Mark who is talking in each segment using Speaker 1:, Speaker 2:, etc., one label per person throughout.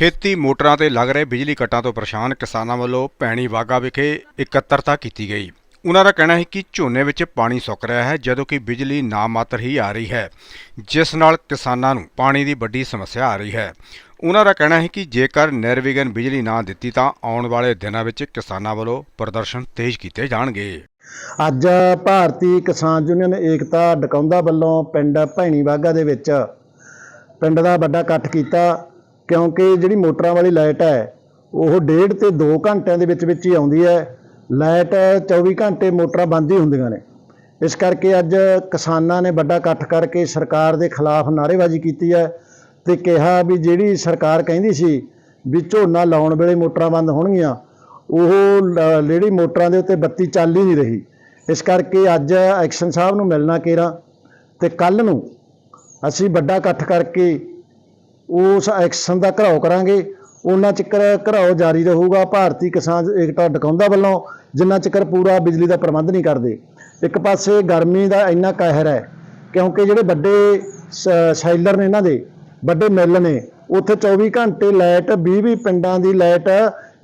Speaker 1: ਖੇਤੀ ਮੋਟਰਾਂ ਤੇ ਲੱਗ ਰਹੇ ਬਿਜਲੀ ਕੱਟਾਂ ਤੋਂ ਪਰੇਸ਼ਾਨ ਕਿਸਾਨਾਂ ਵੱਲੋਂ ਭੈਣੀ ਵਾਗਾ ਵਿਖੇ ਇਕੱਤਰਤਾ ਕੀਤੀ ਗਈ। ਉਹਨਾਂ ਦਾ ਕਹਿਣਾ ਹੈ ਕਿ ਝੋਨੇ ਵਿੱਚ ਪਾਣੀ ਸੁੱਕ ਰਿਹਾ ਹੈ, ਜਦੋਂ ਕਿ ਬਿਜਲੀ ਨਾ ਮਾਤਰ ਹੀ ਆ ਰਹੀ ਹੈ, ਜਿਸ ਨਾਲ ਕਿਸਾਨਾਂ ਨੂੰ ਪਾਣੀ ਦੀ ਵੱਡੀ ਸਮੱਸਿਆ ਆ ਰਹੀ ਹੈ। ਉਹਨਾਂ ਦਾ ਕਹਿਣਾ ਹੈ ਕਿ ਜੇਕਰ ਨਿਰਵਿਘਨ ਬਿਜਲੀ ਨਾ ਦਿੱਤੀ ਤਾਂ ਆਉਣ ਵਾਲੇ ਦਿਨਾਂ ਵਿੱਚ ਕਿਸਾਨਾਂ ਵੱਲੋਂ ਪ੍ਰਦਰਸ਼ਨ ਤੇਜ਼ ਕੀਤੇ ਜਾਣਗੇ।
Speaker 2: ਅੱਜ ਭਾਰਤੀ ਕਿਸਾਨ ਯੂਨੀਅਨ ਏਕਤਾ ਡਕੌਂਦਾ ਵੱਲੋਂ ਪਿੰਡ ਭੈਣੀ ਵਾਗਾ ਦੇ ਵਿੱਚ ਪਿੰਡ ਦਾ ਵੱਡਾ ਇਕੱਠ ਕੀਤਾ ਕਿਉਂਕਿ ਜਿਹੜੀ ਮੋਟਰਾਂ ਵਾਲੀ ਲਾਈਟ ਹੈ, ਉਹ ਡੇਢ ਤੇ 2 ਘੰਟਿਆਂ ਦੇ ਵਿੱਚ ਵਿੱਚ ਹੀ ਆਉਂਦੀ ਹੈ। ਲਾਈਟ 24 ਘੰਟੇ ਮੋਟਰਾਂ ਬੰਦ ਹੀ ਹੁੰਦੀਆਂ ਨੇ। ਇਸ ਕਰਕੇ ਅੱਜ ਕਿਸਾਨਾਂ ਨੇ ਵੱਡਾ ਇਕੱਠ ਕਰਕੇ ਸਰਕਾਰ ਦੇ ਖਿਲਾਫ ਨਾਅਰੇਬਾਜ਼ੀ ਕੀਤੀ ਹੈ ਤੇ ਕਿਹਾ ਵੀ ਜਿਹੜੀ ਸਰਕਾਰ ਕਹਿੰਦੀ ਸੀ ਵੀ ਝੋਨਾ ਲਾਉਣ ਵੇਲੇ ਮੋਟਰਾਂ ਬੰਦ ਹੋਣਗੀਆਂ, ਉਹ ਲ- ਜਿਹੜੀ ਮੋਟਰਾਂ ਦੇ ਉੱਤੇ ਬੱਤੀ ਚੱਲ ਹੀ ਨਹੀਂ ਰਹੀ। ਇਸ ਕਰਕੇ ਅੱਜ ਐਕਸ਼ਨ ਸਾਹਿਬ ਨੂੰ ਮਿਲਣਾ ਕੇਰਾ ਤੇ ਕੱਲ ਨੂੰ ਅਸੀਂ ਵੱਡਾ ਇਕੱਠ ਕਰਕੇ ਉਸ ਐਕਸ਼ਨ ਦਾ ਘਰਾਓ ਕਰਾਂਗੇ। ਉਹਨਾਂ ਚਿਕਰ ਘਰਾਓ ਜਾਰੀ ਰਹੂਗਾ। ਭਾਰਤੀ ਕਿਸਾਨ ਏਕਤਾ ਡਕਾਉਂਦਾ ਵੱਲੋਂ, ਜਿੰਨਾ ਚਿਕਰ ਪੂਰਾ ਬਿਜਲੀ ਦਾ ਪ੍ਰਬੰਧ ਨਹੀਂ ਕਰਦੇ। ਇੱਕ ਪਾਸੇ ਗਰਮੀ ਦਾ ਇੰਨਾ ਕਹਿਰ ਹੈ, ਕਿਉਂਕਿ ਜਿਹੜੇ ਵੱਡੇ ਸ- ਸ਼ੈਲਰ ਨੇ ਇਹਨਾਂ ਦੇ, ਵੱਡੇ ਮਿੱਲ ਨੇ, ਉੱਥੇ 24 ਘੰਟੇ ਲਾਈਟ 20 20 ਪਿੰਡਾਂ ਦੀ ਲਾਈਟ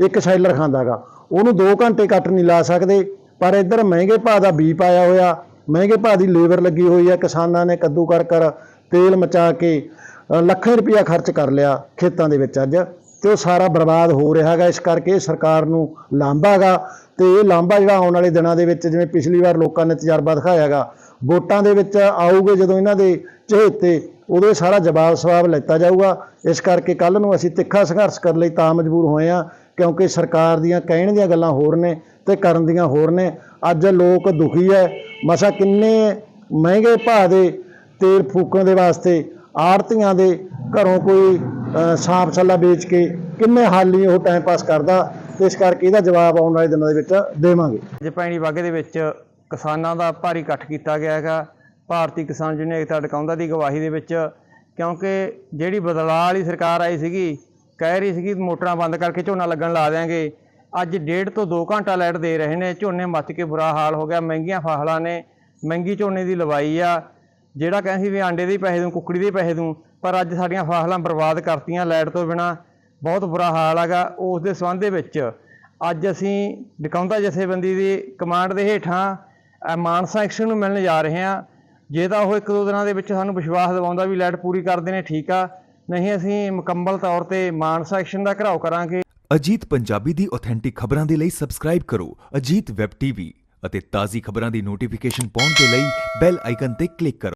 Speaker 2: ਇੱਕ ਸ਼ੈਲਰ ਖਾਂਦਾਗਾ। ਉਹਨੂੰ 2 ਘੰਟੇ ਕੱਟ ਨਹੀਂ ਲਾ ਸਕਦੇ। ਪਰ ਇੱਧਰ ਮਹਿੰਗੇ ਭਾਅ ਦਾ ਬੀ ਪਾਇਆ ਹੋਇਆ, ਮਹਿੰਗੇ ਭਾਅ ਦੀ ਲੇਬਰ ਲੱਗੀ ਹੋਈ ਹੈ। ਕਿਸਾਨਾਂ ਨੇ ਕੱਦੂ ਕਰ ਕਰ ਤੇਲ ਮਚਾ ਕੇ ਲੱਖਾਂ ਰੁਪਇਆ ਖਰਚ ਕਰ ਲਿਆ ਖੇਤਾਂ ਦੇ ਵਿੱਚ ਅੱਜ ਤੇ ਉਹ ਸਾਰਾ ਬਰਬਾਦ ਹੋ ਰਿਹਾ ਹੈਗਾ। ਇਸ ਕਰਕੇ ਸਰਕਾਰ ਨੂੰ ਲਾਂਭਾ ਹੈਗਾ ਤੇ ਇਹ ਲਾਂਭਾ ਜਿਹੜਾ ਆਉਣ ਵਾਲੇ ਦਿਨਾਂ ਦੇ ਵਿੱਚ ਜਿਵੇਂ ਪਿਛਲੀ ਵਾਰ ਲੋਕਾਂ ਨੇ ਤਜਰਬਾ ਦਿਖਾਇਆ ਹੈਗਾ, ਵੋਟਾਂ ਦੇ ਵਿੱਚ ਆਊਗੇ ਜਦੋਂ ਇਹਨਾਂ ਦੇ ਚਹੇਤੇ ਉਦੋਂ ਸਾਰਾ ਜਵਾਬ ਸਵਾਬ ਲੈਤਾ ਜਾਊਗਾ। ਇਸ ਕਰਕੇ ਕੱਲ ਨੂੰ ਅਸੀਂ ਤਿੱਖਾ ਸੰਘਰਸ਼ ਕਰਨ ਲਈ ਤਾਂ ਮਜਬੂਰ ਹੋਏ ਆ ਕਿਉਂਕਿ ਸਰਕਾਰ ਦੀਆਂ ਕਹਿਣ ਦੀਆਂ ਗੱਲਾਂ ਹੋਰ ਨੇ ਤੇ ਕਰਨ ਦੀਆਂ ਹੋਰ ਨੇ। ਅੱਜ ਲੋਕ ਦੁਖੀ ਹੈ ਮਸਾ ਕਿੰਨੇ ਮਹਿੰਗੇ ਭਾਅ ਦੇ ਤੇਲ ਫੂਕਣ ਦੇ ਵਾਸਤੇ ਆੜਤੀਆਂ ਦੇ ਘਰੋਂ ਕੋਈ ਅ, ਸਾਂਪ ਵੇਚ ਕੇ ਕਿੰਨੇ ਹਾਲੀ ਉਹ ਟਾਈਮ ਪਾਸ ਕਰਦਾ ਇਸ ਕਰਕੇ ਇਹਦਾ ਜਵਾਬ ਆਉਣ ਵਾਲੇ ਦਿਨਾਂ ਦੇ ਵਿੱਚ ਦੇਵਾਂਗੇ।
Speaker 3: ਅੱਜ ਪੈਣੀ ਬਾਗੇ ਦੇ ਵਿੱਚ ਕਿਸਾਨਾਂ ਦਾ ਭਾਰੀ ਇਕੱਠ ਕੀਤਾ ਗਿਆ ਹੈਗਾ ਭਾਰਤੀ ਕਿਸਾਨ ਯੂਨੀਅਨ ਏਕਤਾ ਟਿਕਾਉਂਦਾ ਦੀ ਗਵਾਹੀ ਦੇ ਵਿੱਚ ਕਿਉਂਕਿ ਜਿਹੜੀ ਬਦਲਾਅ ਵਾਲੀ ਸਰਕਾਰ ਆਈ ਸੀਗੀ ਕਹਿ ਰਹੀ ਸੀਗੀ ਮੋਟਰਾਂ ਬੰਦ ਕਰਕੇ ਝੋਨਾ ਲੱਗਣ ਲਾ ਦਿਆਂਗੇ ਅੱਜ ਡੇਢ ਤੋਂ 2 ਘੰਟਾ ਲਾਈਟ ਦੇ ਰਹੇ ਨੇ ਝੋਨੇ ਮੱਚ ਕੇ ਬੁਰਾ ਹਾਲ ਹੋ ਗਿਆ ਮਹਿੰਗੀਆਂ ਫਸਲਾਂ ਨੇ ਮਹਿੰਗੀ ਝੋਨੇ ਦੀ ਲਵਾਈ ਆ ਜਿਹੜਾ ਕਹਿੰਦੇ ਸੀ ਵੀ ਆਂਡੇ ਦੇ ਪੈਸੇ ਦੂੰ, ਕੁੱਕੜੀ ਦੇ ਪੈਸੇ ਦੂੰ, ਪਰ ਅੱਜ ਸਾਡੀਆਂ ਫਸਲਾਂ ਬਰਬਾਦ ਕਰਤੀਆਂ ਲਾਈਟ ਤੋਂ ਬਿਨਾ, ਬਹੁਤ ਬੁਰਾ ਹਾਲ ਹੈਗਾ ਉਸ ਦੇ ਸੰਬੰਧ ਦੇ ਵਿੱਚ। ਅੱਜ ਅਸੀਂ ਡਕਾਉਂਦਾ ਜਥੇਬੰਦੀ ਦੀ ਕਮਾਂਡ ਦੇ ਹੇਠਾਂ ਮਾਨਸਾ ਐਕਸ਼ਨ ਨੂੰ ਮਿਲਣ ਜਾ ਰਹੇ ਹਾਂ। ਜੇ ਤਾਂ ਉਹ ਇੱਕ ਦੋ ਦਿਨਾਂ ਦੇ ਵਿੱਚ ਸਾਨੂੰ ਵਿਸ਼ਵਾਸ ਦਿਵਾਉਂਦਾ ਵੀ ਲਾਈਟ ਪੂਰੀ ਕਰਦੇ ਨੇ ਠੀਕ ਆ, ਨਹੀਂ ਅਸੀਂ ਮੁਕੰਮਲ ਤੌਰ ਤੇ ਮਾਨਸਾ ਐਕਸ਼ਨ ਦਾ ਘਰਾਓ ਕਰਾਂਗੇ।
Speaker 4: ਅਜੀਤ ਪੰਜਾਬੀ ਦੀ ਆਥੈਂਟਿਕ ਖਬਰਾਂ ਦੇ ਲਈ ਸਬਸਕ੍ਰਾਈਬ ਕਰੋ ਅਜੀਤ ਵੈਬ ਟੀਵੀ ਅਤੇ ਤਾਜ਼ੀ ਖਬਰਾਂ ਦੀ ਨੋਟੀਫਿਕੇਸ਼ਨ ਪਾਉਣ ਦੇ ਲਈ ਬੈਲ ਆਈਕਨ ਤੇ ਕਲਿੱਕ ਕਰੋ।